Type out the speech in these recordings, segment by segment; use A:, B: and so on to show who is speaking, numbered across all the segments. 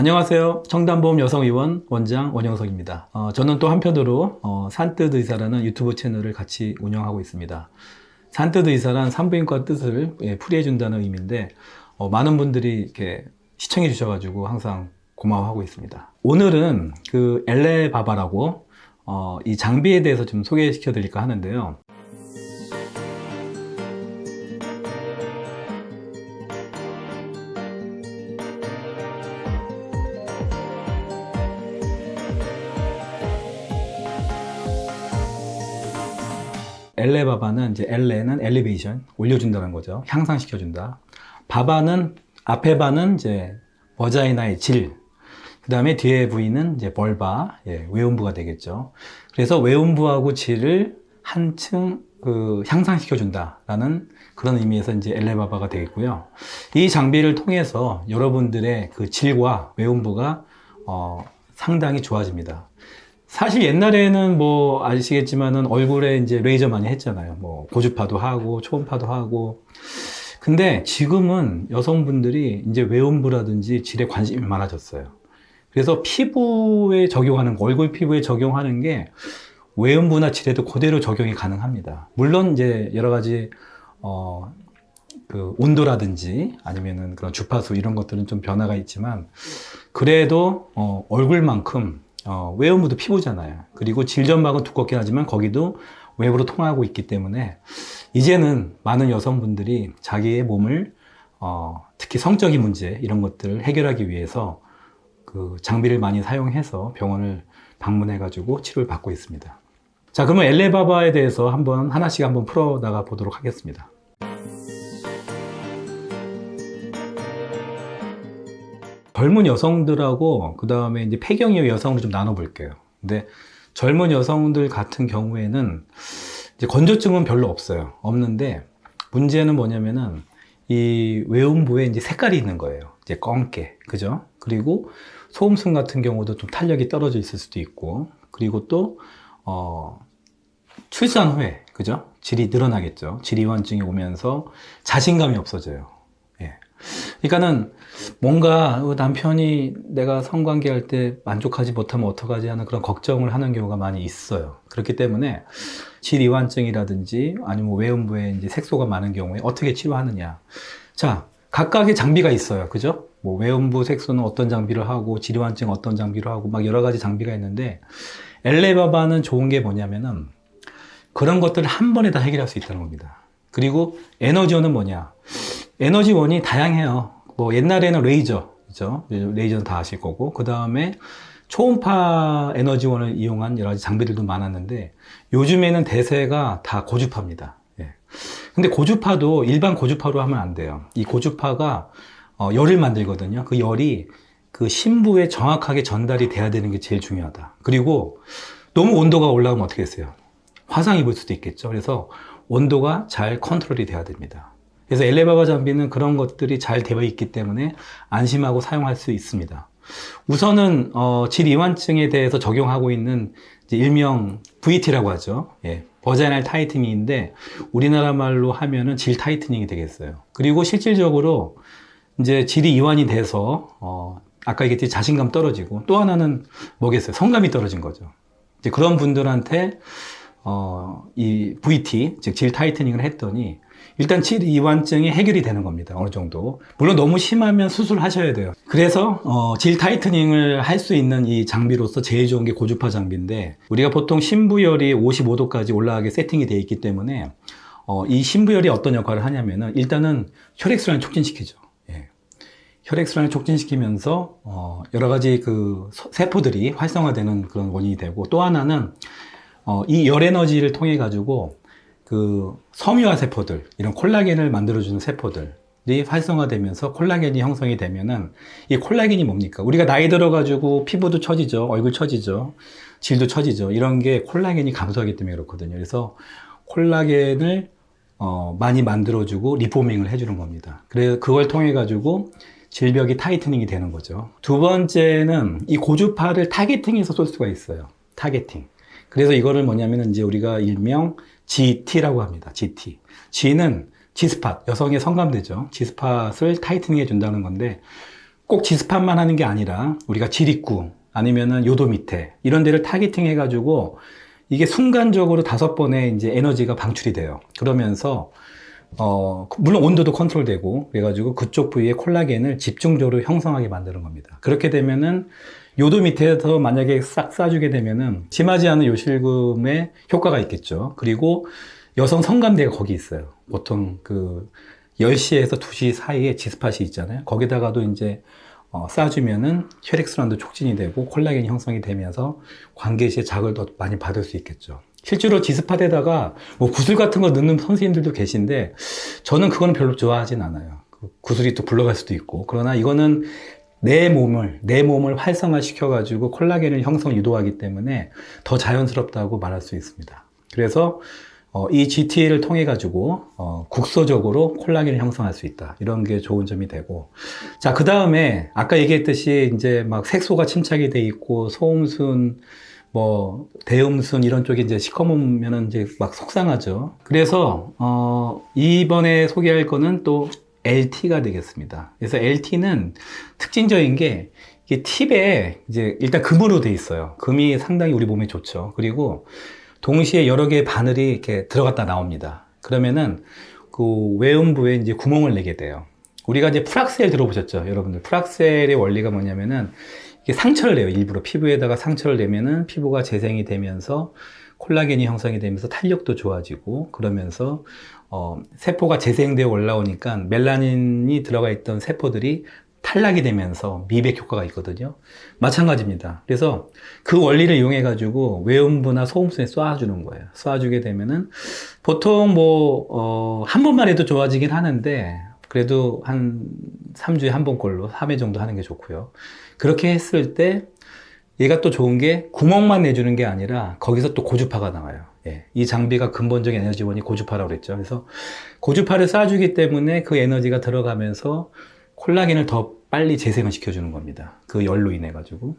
A: 안녕하세요. 청담보험 여성의원 원장 원영석입니다. 어, 저는 또 한편으로 어, 산뜻 의사라는 유튜브 채널을 같이 운영하고 있습니다. 산뜻 의사란 산부인과 뜻을 예, 풀이해준다는 의미인데 어, 많은 분들이 이렇게 시청해 주셔가지고 항상 고마워하고 있습니다. 오늘은 그 엘레바바라고 어, 이 장비에 대해서 좀 소개시켜 드릴까 하는데요. 엘레바바는 이제 엘레는 엘리베이션 올려준다는 거죠. 향상시켜준다. 바바는 앞에 바는 이제 버자이나의 질. 그 다음에 뒤에 부위는 이제 벌바, 예, 외음부가 되겠죠. 그래서 외음부하고 질을 한층 그 향상시켜준다라는 그런 의미에서 이제 엘레바바가 되겠고요. 이 장비를 통해서 여러분들의 그 질과 외음부가 어, 상당히 좋아집니다. 사실 옛날에는 뭐 아시겠지만은 얼굴에 이제 레이저 많이 했잖아요. 뭐 고주파도 하고 초음파도 하고. 근데 지금은 여성분들이 이제 외음부라든지 질에 관심이 많아졌어요. 그래서 피부에 적용하는 거, 얼굴 피부에 적용하는 게 외음부나 질에도 그대로 적용이 가능합니다. 물론 이제 여러 가지 어, 그 온도라든지 아니면은 그런 주파수 이런 것들은 좀 변화가 있지만 그래도 어, 얼굴만큼 어, 외음부도 피부잖아요. 그리고 질점막은 두껍긴 하지만 거기도 외부로 통하고 있기 때문에 이제는 많은 여성분들이 자기의 몸을 어, 특히 성적인 문제 이런 것들을 해결하기 위해서 그 장비를 많이 사용해서 병원을 방문해 가지고 치료를 받고 있습니다. 자, 그러면 엘레바바에 대해서 한번 하나씩 한번 풀어 나가 보도록 하겠습니다. 젊은 여성들하고 그 다음에 이제 폐경이후 여성을 좀 나눠볼게요. 근데 젊은 여성들 같은 경우에는 이제 건조증은 별로 없어요. 없는데 문제는 뭐냐면은 이 외음부에 이제 색깔이 있는 거예요. 이제 검게, 그죠? 그리고 소음순 같은 경우도 좀 탄력이 떨어져 있을 수도 있고, 그리고 또, 어, 출산 후에, 그죠? 질이 늘어나겠죠. 질이완증이 오면서 자신감이 없어져요. 예. 그러니까는 뭔가 남편이 내가 성관계 할 때 만족하지 못하면 어떡하지 하는 그런 걱정을 하는 경우가 많이 있어요. 그렇기 때문에 질이완증이라든지 아니면 외음부에 이제 색소가 많은 경우에 어떻게 치료하느냐. 자, 각각의 장비가 있어요. 그죠? 뭐 외음부 색소는 어떤 장비를 하고 질이완증 어떤 장비를 하고 막 여러 가지 장비가 있는데 엘레바바는 좋은 게 뭐냐면은 그런 것들을 한 번에 다 해결할 수 있다는 겁니다. 그리고 에너지원은 뭐냐? 에너지원이 다양해요. 뭐 옛날에는 레이저, 그죠? 레이저는 다 아실 거고 그 다음에 초음파 에너지원을 이용한 여러 가지 장비들도 많았는데 요즘에는 대세가 다 고주파입니다. 예. 근데 고주파도 일반 고주파로 하면 안 돼요. 이 고주파가 어, 열을 만들거든요. 그 열이 그 심부에 정확하게 전달이 돼야 되는 게 제일 중요하다. 그리고 너무 온도가 올라가면 어떻게 했어요? 화상 입을 수도 있겠죠. 그래서 온도가 잘 컨트롤이 돼야 됩니다. 그래서 엘레바바 장비는 그런 것들이 잘 되어 있기 때문에 안심하고 사용할 수 있습니다. 우선은 어, 질이완증에 대해서 적용하고 있는 일명 VT라고 하죠. 예, 버자이널 타이트닝인데 우리나라 말로 하면은 질 타이트닝이 되겠어요. 그리고 실질적으로 이제 질이 이완이 돼서 어, 아까 얘기했듯이 자신감 떨어지고 또 하나는 뭐겠어요? 성감이 떨어진 거죠. 이제 그런 분들한테 어, 이 VT, 즉 질 타이트닝을 했더니 일단 질 이완증이 해결이 되는 겁니다. 어느 정도. 물론 너무 심하면 수술하셔야 돼요. 그래서 어, 질 타이트닝을 할 수 있는 이 장비로서 제일 좋은 게 고주파 장비인데 우리가 보통 심부열이 55도까지 올라가게 세팅이 되어 있기 때문에 어, 이 심부열이 어떤 역할을 하냐면은 일단은 혈액순환을 촉진시키죠. 예. 혈액순환을 촉진시키면서 어, 여러 가지 그 세포들이 활성화되는 그런 원인이 되고 또 하나는 어, 이 열 에너지를 통해 가지고 그 섬유화 세포들, 이런 콜라겐을 만들어주는 세포들이 활성화되면서 콜라겐이 형성이 되면은 이 콜라겐이 뭡니까? 우리가 나이 들어가지고 피부도 처지죠. 얼굴 처지죠. 질도 처지죠. 이런 게 콜라겐이 감소하기 때문에 그렇거든요. 그래서 콜라겐을 어, 많이 만들어주고 리포밍을 해주는 겁니다. 그래 그걸 통해 가지고 질벽이 타이트닝이 되는 거죠. 두 번째는 이 고주파를 타겟팅해서 쏠 수가 있어요. 타겟팅. 그래서 이거를 뭐냐면 이제 우리가 일명 GT라고 합니다. GT. G는 G스팟, 여성의 성감대죠. G스팟을 타이트닝 해준다는 건데, 꼭 지스판만 하는 게 아니라 우리가 지립구 아니면은 요도 밑에 이런 데를 타겟팅 해가지고 이게 순간적으로 다섯 번의 이제 에너지가 방출이 돼요. 그러면서 어, 물론 온도도 컨트롤되고, 그래가지고 그쪽 부위에 콜라겐을 집중적으로 형성하게 만드는 겁니다. 그렇게 되면은, 요도 밑에서 만약에 싹 쏴주게 되면은, 심하지 않은 요실금의 효과가 있겠죠. 그리고 여성 성감대가 거기 있어요. 보통 그 10시에서 2시 사이에 지스팟이 있잖아요. 거기다가도 이제 어, 쏴주면은 혈액순환도 촉진이 되고 콜라겐이 형성이 되면서 관계 시에 자극을 더 많이 받을 수 있겠죠. 실제로 지스팟에다가 뭐 구슬 같은 거 넣는 선생님들도 계신데 저는 그거는 별로 좋아하진 않아요. 그 구슬이 또 굴러갈 수도 있고 그러나 이거는 내 몸을 내 몸을 활성화 시켜가지고 콜라겐을 형성 유도하기 때문에 더 자연스럽다고 말할 수 있습니다. 그래서 어, 이 GT를 통해 가지고 어, 국소적으로 콜라겐을 형성할 수 있다. 이런 게 좋은 점이 되고 자 그 다음에 아까 얘기했듯이 이제 막 색소가 침착이 돼 있고 소음순 뭐 대음순 이런 쪽에 이제 시커먼면은 이제 막 속상하죠. 그래서 어 이번에 소개할 거는 또 LT가 되겠습니다. 그래서 LT는 특징적인 게 이게 팁에 이제 일단 금으로 돼 있어요. 금이 상당히 우리 몸에 좋죠. 그리고 동시에 여러 개의 바늘이 이렇게 들어갔다 나옵니다. 그러면은 그 외음부에 이제 구멍을 내게 돼요. 우리가 이제 프락셀 들어보셨죠? 여러분들. 프락셀의 원리가 뭐냐면은 이게 상처를 내요. 일부러 피부에다가 상처를 내면은 피부가 재생이 되면서 콜라겐이 형성이 되면서 탄력도 좋아지고 그러면서 어, 세포가 재생되어 올라오니까 멜라닌이 들어가 있던 세포들이 탈락이 되면서 미백 효과가 있거든요. 마찬가지입니다. 그래서 그 원리를 이용해 가지고 외음부나 소음순에 쏴주는 거예요. 쏴주게 되면은 보통 뭐, 어, 한 번만 해도 좋아지긴 하는데 그래도 한 3주에 한 번꼴로 3회 정도 하는 게 좋고요. 그렇게 했을 때 얘가 또 좋은 게 구멍만 내주는 게 아니라 거기서 또 고주파가 나와요. 예. 이 장비가 근본적인 에너지원이 고주파라고 그랬죠. 그래서 고주파를 쏴주기 때문에 그 에너지가 들어가면서 콜라겐을 더 빨리 재생을 시켜주는 겁니다. 그 열로 인해 가지고.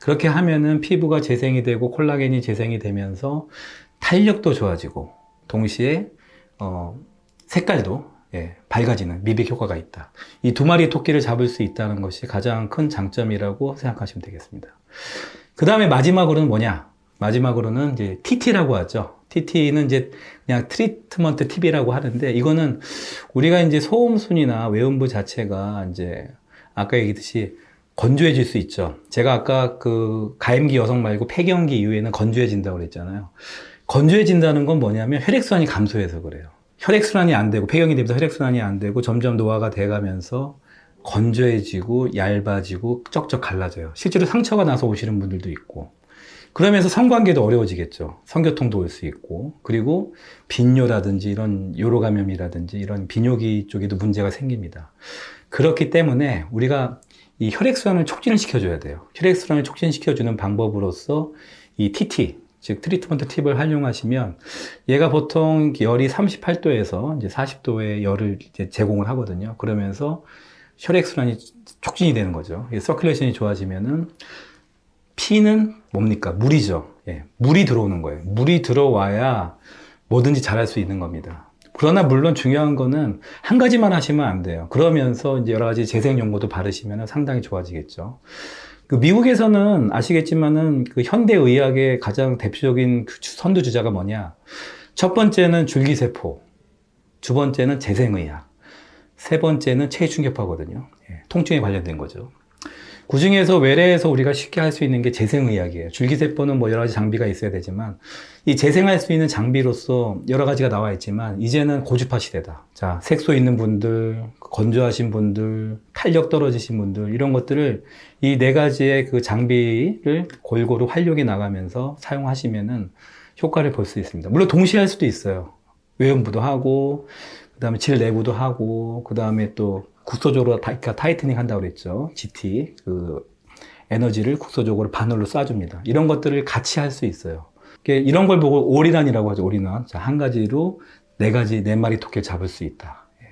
A: 그렇게 하면은 피부가 재생이 되고 콜라겐이 재생이 되면서 탄력도 좋아지고 동시에 어, 색깔도 예, 밝아지는 미백 효과가 있다. 이 두 마리의 토끼를 잡을 수 있다는 것이 가장 큰 장점이라고 생각하시면 되겠습니다. 그 다음에 마지막으로는 뭐냐? 마지막으로는 이제 TT라고 하죠. TT는 이제 그냥 트리트먼트 팁이라고 하는데 이거는 우리가 이제 소음순이나 외음부 자체가 이제 아까 얘기했듯이 건조해질 수 있죠. 제가 아까 그 가임기 여성 말고 폐경기 이후에는 건조해진다고 그랬잖아요. 건조해진다는 건 뭐냐면 혈액순환이 감소해서 그래요. 혈액순환이 안 되고 폐경이 되면서 혈액순환이 안 되고 점점 노화가 돼가면서 건조해지고 얇아지고 쩍쩍 갈라져요. 실제로 상처가 나서 오시는 분들도 있고 그러면서 성관계도 어려워지겠죠. 성교통도 올 수 있고 그리고 빈뇨라든지 이런 요로 감염이라든지 이런 비뇨기 쪽에도 문제가 생깁니다. 그렇기 때문에 우리가 이 혈액순환을 촉진을 시켜줘야 돼요. 혈액순환을 촉진시켜주는 방법으로서 이 TT, 즉 트리트먼트 팁을 활용하시면 얘가 보통 열이 38도에서 이제 40도의 열을 이제 제공을 하거든요. 그러면서 혈액순환이 촉진이 되는 거죠. 서큘레이션이 좋아지면은 피는 뭡니까? 물이죠. 예, 물이 들어오는 거예요. 물이 들어와야 뭐든지 잘할 수 있는 겁니다. 그러나 물론 중요한 거는 한 가지만 하시면 안 돼요. 그러면서 이제 여러 가지 재생 연고도 바르시면 상당히 좋아지겠죠. 그 미국에서는 아시겠지만은 그 현대 의학의 가장 대표적인 그 선두 주자가 뭐냐? 첫 번째는 줄기세포, 두 번째는 재생의학, 세 번째는 체중격파거든요. 예, 통증에 관련된 거죠. 그 중에서 외래에서 우리가 쉽게 할 수 있는 게 재생의학이에요. 줄기세포는 뭐 여러 가지 장비가 있어야 되지만 이 재생할 수 있는 장비로서 여러 가지가 나와 있지만 이제는 고주파 시대다. 자, 색소 있는 분들, 건조하신 분들, 탄력 떨어지신 분들 이런 것들을 이 네 가지의 그 장비를 골고루 활용해 나가면서 사용하시면은 효과를 볼 수 있습니다. 물론 동시에 할 수도 있어요. 외음부도 하고 그다음에 질 내부도 하고 그다음에 또 국소적으로 타, 그러니까 타이트닝 한다고 그랬죠. GT. 그 에너지를 국소적으로 바늘로 쏴줍니다. 이런 것들을 같이 할 수 있어요. 이런 걸 보고 올인원이라고 하죠. 올인원. 자, 한 가지로 네 가지, 네 마리 토끼를 잡을 수 있다. 예.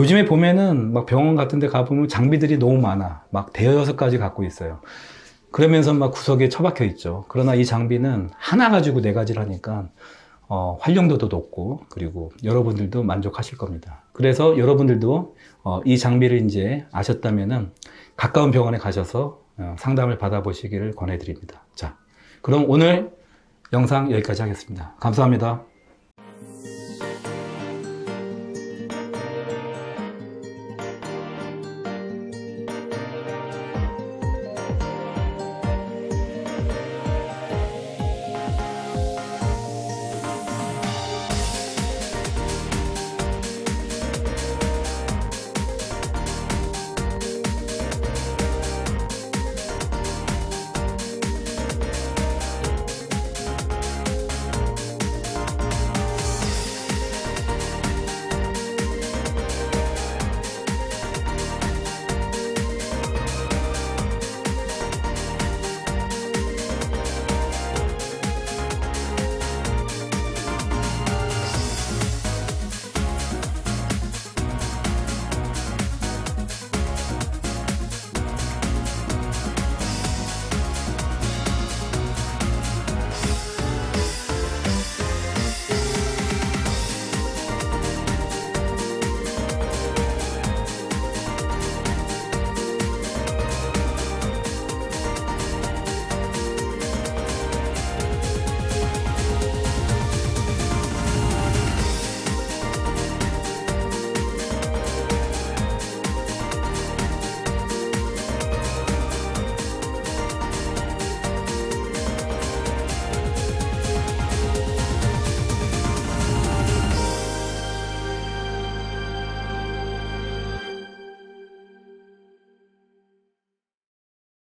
A: 요즘에 보면은 막 병원 같은 데 가보면 장비들이 너무 많아. 막 대여섯 가지 갖고 있어요. 그러면서 막 구석에 처박혀 있죠. 그러나 이 장비는 하나 가지고 네 가지를 하니까 어, 활용도도 높고 그리고 여러분들도 만족하실 겁니다. 그래서 여러분들도 어, 이 장비를 이제 아셨다면은 가까운 병원에 가셔서 어, 상담을 받아보시기를 권해드립니다. 자, 그럼 오늘 영상 여기까지 하겠습니다. 감사합니다.